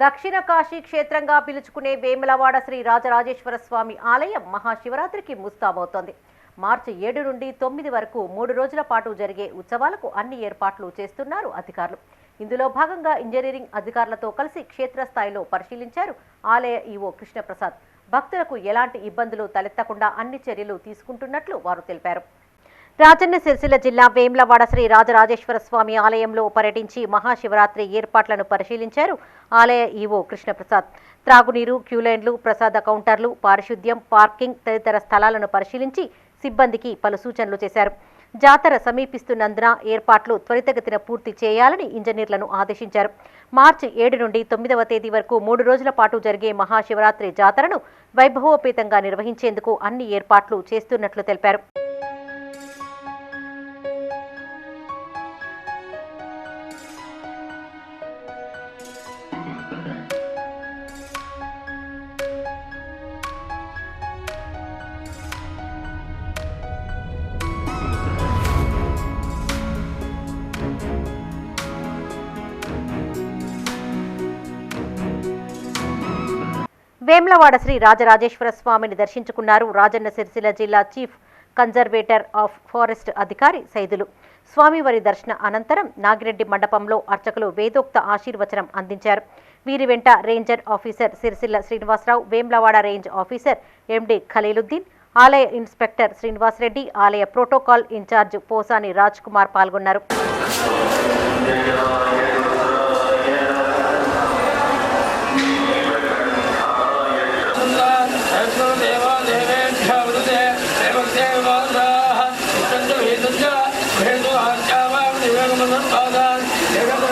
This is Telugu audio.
దక్షిణ కాశీ క్షేత్రంగా పిలుచుకునే వేములవాడ శ్రీ రాజరాజేశ్వర స్వామి ఆలయం మహాశివరాత్రికి ముస్తాబవుతోంది. మార్చి ఏడు నుండి తొమ్మిది వరకు మూడు రోజుల పాటు జరిగే ఉత్సవాలకు అన్ని ఏర్పాట్లు చేస్తున్నారు అధికారులు. ఇందులో భాగంగా ఇంజనీరింగ్ అధికారులతో కలిసి క్షేత్రస్థాయిలో పరిశీలించారు ఆలయ ఈవో కృష్ణప్రసాద్. భక్తులకు ఎలాంటి ఇబ్బందులు తలెత్తకుండా అన్ని చర్యలు తీసుకుంటున్నట్లు వారు తెలిపారు. రాజన్న సిరిసిల్ల జిల్లా వేమ్లవాడ శ్రీ రాజరాజేశ్వర స్వామి ఆలయంలో పర్యటించి మహాశివరాత్రి ఏర్పాట్లను పరిశీలించారు ఆలయ ఈవో కృష్ణప్రసాద్. త్రాగునీరు క్యూలైన్లు ప్రసాద కౌంటర్లు పారిశుద్ధ్యం పార్కింగ్ తదితర స్థలాలను పరిశీలించి సిబ్బందికి పలు సూచనలు చేశారు. జాతర సమీపిస్తున్నందున ఏర్పాట్లు త్వరితగతిన పూర్తి చేయాలని ఇంజనీర్లను ఆదేశించారు. మార్చి ఏడు నుండి తొమ్మిదవ తేదీ వరకు మూడు రోజుల పాటు జరిగే మహాశివరాత్రి జాతరను వైభవోపేతంగా నిర్వహించేందుకు అన్ని ఏర్పాట్లు చేస్తున్నట్లు తెలిపారు. వేమ్లవాడ శ్రీ రాజరాజేశ్వర స్వామిని దర్శించుకున్నారు. రాజన్న సిరిసిల్ల జిల్లా చీఫ్ కన్జర్వేటర్ ఆఫ్ ఫారెస్ట్ అధికారి సైదులు. స్వామివారి దర్శన అనంతరం నాగిరెడ్డి మండపంలో అర్చకులు వేదోక్త ఆశీర్వచనం అందించారు. వీరి వెంట ranger officer Sircilla Srinivasa Rao Vemulawada range officer MD Khaliluddin ఆలయ ఇన్స్పెక్టర్ శ్రీనివాసరెడ్డి ఆలయ ప్రోటోకాల్ ఇన్ఛార్జ్ పోసాని రాజ్ కుమార్ పాల్గొన్నారు. Thank you.